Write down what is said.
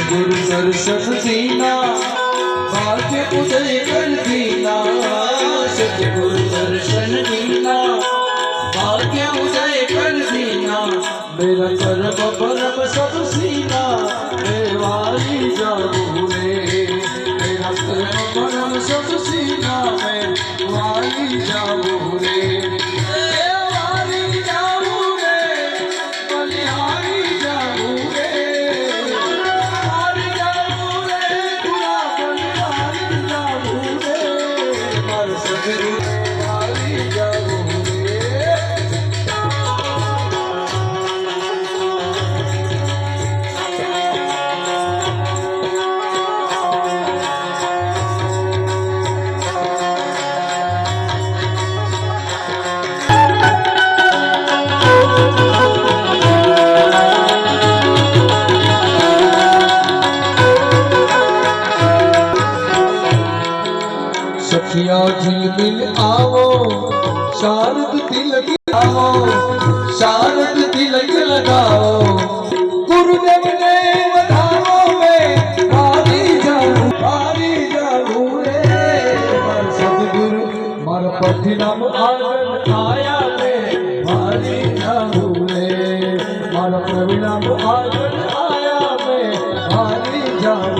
સદગુરુ સરસ્વતીના ભાગ્ય ઉદય કરતીના. સદગુરુ દર્શન દીના ભાગ્ય ઉદય કરતીના. મેરા પરમ પરમ સબસીના મેવારી જાગુને મેરા પરમ પરમ સબસીના सखिया जी मिल आओ, शारद तिलक आओ शारद तिलक लगाओ। गुरुदेव ने बधाओ में भारी जाऊ भारी जाऊँ रे। सतगुरु मारा पति नाम आगन आया रे। भारी जाऊँ रे। मारा प्रभु नाम आगन आया रे। भारी जाऊँ